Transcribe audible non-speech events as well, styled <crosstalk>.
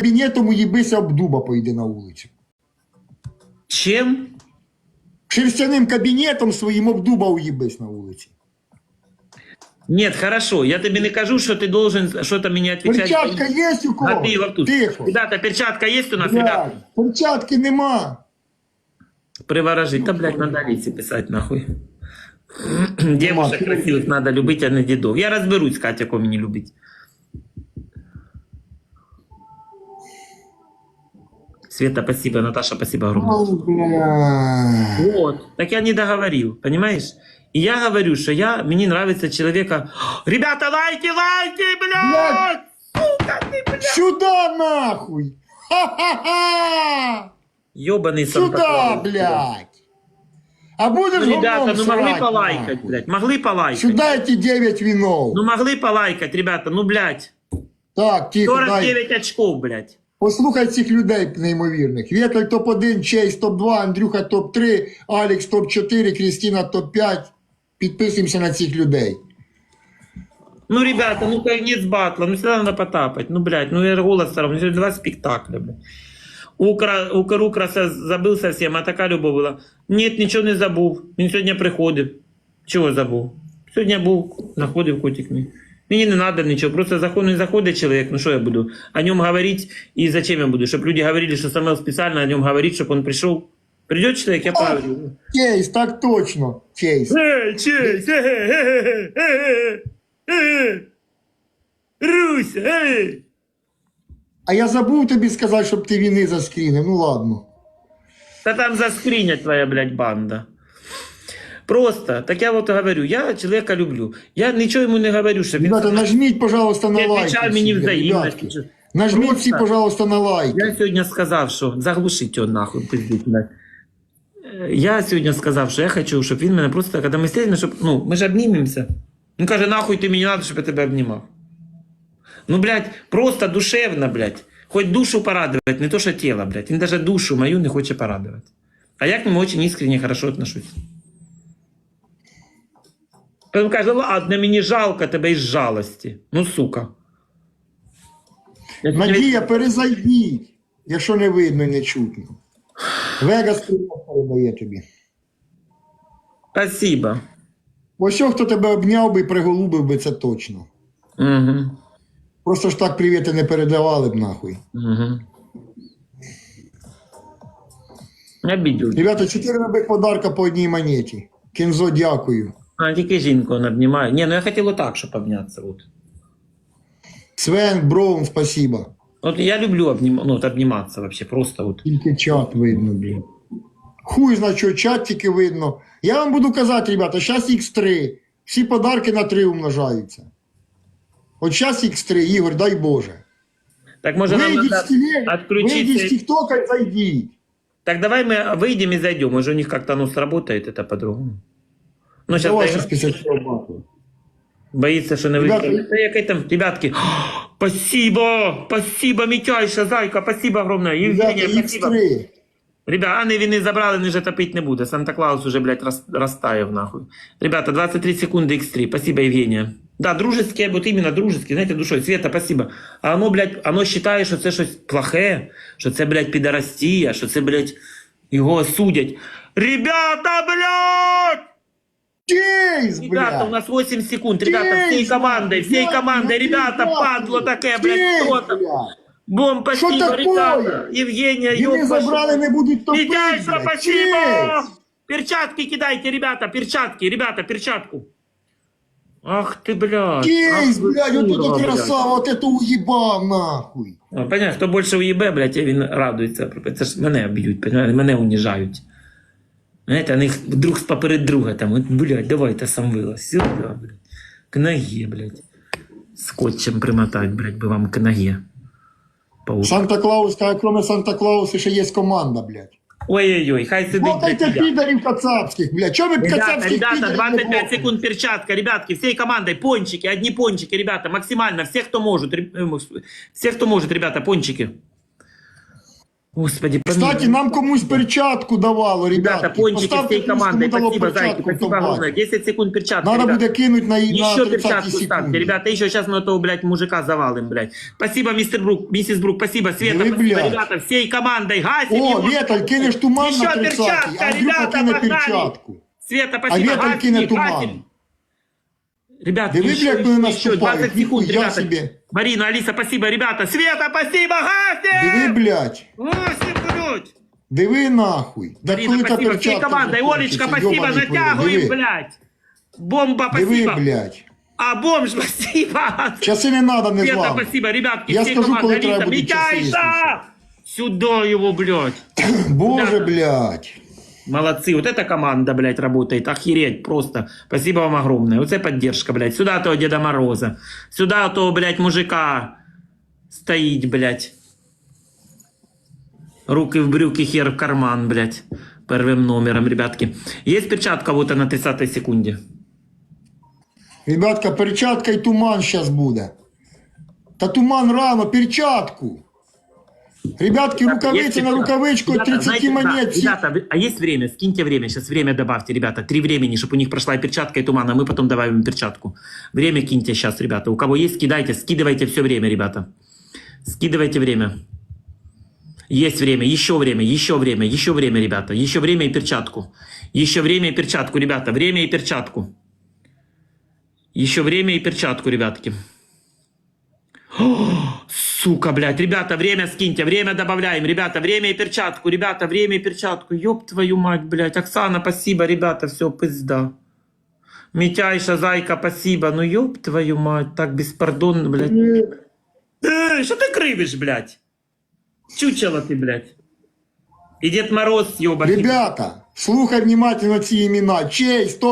кабінетом уїбися об дуба поїди на вулицю. Чем? Шерстяним кабінетом своїм об дуба уїбись на вулиці. Нет, хорошо. Я тебе не кажу, что ты должен что-то мне отвечать. Перчатка є у кого? Годы во рту. Тихо. Ребята, перчатка есть у нас, ребята? Блядь, перчатки нема. Приворожить. Да, блядь, надо Алисе писать, нахуй. Девушек красивых надо любить, а не дедов. Я разберусь, Катя, кого не любить. Света, спасибо. Наташа, спасибо огромное. Вот. Так я не договорил, понимаешь? И я говорю, что я, мне нравится человека... Ребята, лайки, лайки, блядь! Сука ты, блядь! Сюда нахуй! Ха-ха-ха! Ёбаный Сюда, блядь! А будешь Ну, ребята, ну могли срать, полайкать, нахуй? блядь, могли полайкать. Сюда эти 9 винов. Ну могли полайкать, ребята, ну, блядь. так, тихо, дай. 49 очков, блядь. Послухай цих людей неймовірних. Вєтель топ-1, Чейз топ-2, Андрюха топ-3, Алекс топ-4, Крістіна топ-5. Підписуємося на цих людей. Ну, ребята, ну конец батла, ну всегда надо потапать. Ну, блядь, ну я голос равно, сегодня два спектакля, блядь. Укра, Укр Украса забыл совсем, а така любов була. Нет, нічого не забув. Він сьогодні приходив. Чого забув? Сьогодні був, заходив котик мій. Мені не надо нічого, просто заходить, не заходить чоловік, ну що я буду о нем говорить, і зачем я буду? Щоб люди говорили, що Самел спеціально о нем говорить, щоб он пришел. Придет человек, я поговорю. Чейз, так точно. Чейз. Эй, честь! Э, э, э, э, э. Руся, эй! А я забув тобі сказати, щоб ти війни заскрінив. Ну ладно. Да там заскринят твоя, блядь, банда. Просто, так я вот говорю, я человека люблю. Я ничего ему не говорю, что Ребята, нажміть, пожалуйста, на лайк. взаимностью. Ребятки, всі, Просто- пожалуйста, на лайк. Я сегодня сказал, что заглушить его нахуй, пиздить. Э, Я сегодня сказав, що я хочу, щоб він мене просто, коли ми сидимо, щоб, ну, ми ж обнімемося. Він каже, нахуй ти мені надо, щоб я тебе обнімав. Ну, блядь, просто душевно, блядь. Хоть душу порадовать, не то, що тіло, блядь. Він даже душу мою не хоче порадовать. А я к нему очень искренне хорошо отношусь. Потім каже, ладно, мені жалко тебе із жалості. Ну, сука. Надія, перезайдіть, якщо не видно і не чутно. Вегас передає тобі. Спасибо. Ось що, хто тебе обняв би і приголубив би, це точно. Угу. Просто ж так привіти не передавали б нахуй. Угу. Обидел. Ребята, чотири нових подарка по одній монеті. Кінзо, дякую. А тільки жінку он обнімає. Ні, ну я хотів отак, щоб обнятися. От. Свен, Броун, спасибо. От я люблю обнім... ну, от обніматися вообще, просто от. Тільки чат видно, блін. Хуй знає, що чат тільки видно. Я вам буду казати, ребята, зараз X3. Всі подарки на 3 умножаються. От зараз X3, Ігор, дай Боже. Так може нам Вийдіть з надо теле- вийдіть з отключиться. Тіктока і зайдіть. Так давай мы выйдем и зайдем. Может, у них как-то оно сработает, это по-другому. Ну, сейчас Давай зараз після цього бату. боится, что не Ребята, выйдет. Да я там, ребятки, <gasps> спасибо, спасибо, Митяйша, зайка, спасибо огромное. Ребята, Евгения, спасибо. X3. Ребята, а не вины забрали, не же топить не буде. Санта-Клаус уже, блядь, рас, растаяв нахуй. Ребята, 23 секунды X3. Спасибо, Евгения. Да, дружеский, вот именно дружеский, знаете, душой. Света, спасибо. А оно, блядь, оно считає, що це щось плохе, що це, блядь, підарастія, що це, блядь, його осудять. Ребята, блядь! Кейс, Ребята, у блядь. нас 8 секунд. Ребята, всей Кейс, командой, всей блядь, командой. блядь, Ребята, блядь, падло такое, блядь, Кейс, кто там? блядь. Бом, спасибо, такое? ребята. Евгения, Війни ёб забрали, не будуть топити. Митяйша, блядь. спасибо! Кейс. Перчатки кидайте, ребята, перчатки, ребята, перчатку. Ах ты, блядь. Кейс, Ах вы блядь, от курва, это блядь. красава, от это уїбав, нахуй. А, Понятно, хто більше уїбе, блядь, він радується. Це ж мене б'ють, понятно? мене уніжають. Знаєте, вони друг поперед друга там, от, блядь, давайте сам вилазь. Сюди, блядь. К ноге, блядь. Скотчем примотать, блядь, би вам к ноге. Паук. Санта-Клаус, та кроме Санта-Клауса ще є команда, блядь. Ой-ой-ой, хай сидить. Слухайте блядь, я. підарів кацапських, блядь. Чого ви Ребята, кацапських ребята, підарів 25 слухаєте? секунд перчатка, ребятки, всей командой, пончики, одни пончики, ребята, максимально, все, кто может, ре- э, все, кто может, ребята, пончики. Господи, Кстати, нам комусь перчатку давало, Ребята, ребята. пончики всей командой, спасибо, зайки, спасибо огромное. 10 секунд перчатки, Надо ребята. буде кинуть на, на Еще 30 перчатку ставьте, секунді. ребята. Еще сейчас мы этого, блядь, мужика завалим, блядь. Спасибо, мистер Брук, миссис Брук, спасибо, Света, Ну спасибо, блядь. ребята, всей командой. Гасим О, его. Віталь, кинеш туман Еще на 30 перчатка, Андрюха ребята, кине погнали. перчатку. Света, А спасибо, Віталь гасим, туман. гасим. Ребят, Диви, еще, блядь, коли еще, наступають. 20 секунд, Ніхуя ребята. собі. Марина, Алиса, спасибо, ребята. Света, спасибо, Диви, гасим. блядь. Гасим, блядь. Диви нахуй. Да Марина, коли та спасибо, всей перчатка командой. закончиться, Олечка, спасибо, йобаний твій рот. натягиваем, Диви. блядь. Бомба, Диви, спасибо. блядь. А бомж, <laughs> спасибо. Часи не надо, не Света, зламно. спасибо, ребятки, Я всей скажу, команды. коли треба Алиса, будуть часи, Митяйша! Сюда его, блядь. Боже, Да. блядь. Молодцы, вот эта команда, блядь, работает. Охереть просто. Спасибо вам огромное. Вот это поддержка, блядь. Сюда того Деда Мороза. Сюда того, блядь, мужика стоит, блядь. Руки в брюки, хер в карман, блядь. Первым номером, ребятки. Есть перчатка вот на 30 секунде? Ребятка, перчатка і туман зараз буде. Та туман рано, перчатку. Ребятки, есть на рукавичку Ребята, 30 знаете, монет. Ребята, вы- а есть время? Скиньте время. Сейчас время добавьте, ребята. Три времени, чтобы у них прошла и перчатка, и туман, а мы потом добавим им перчатку. Время киньте сейчас, ребята. У кого есть, кидайте, скидывайте все время, ребята. Скидывайте время. Есть время, еще время, еще время, еще время, ребята. Еще время и перчатку. Еще время и перчатку, ребята. Время и перчатку. Еще время и перчатку, ребятки. <gasps> О, сука, блядь. Ребята, время скиньте, время добавляем. Ребята, время и перчатку. Ребята, время и перчатку. Ёб твою мать, блядь. Оксана, спасибо, ребята, все, пизда. Митяйша, зайка, спасибо. Ну ёб твою мать, так беспардонно, блядь. Э, Что ты крывишь, блядь? Чучело ты, блядь. И Дед Мороз, ёбаный. Ребята, слухай внимательно ці імена. Чей, стоп.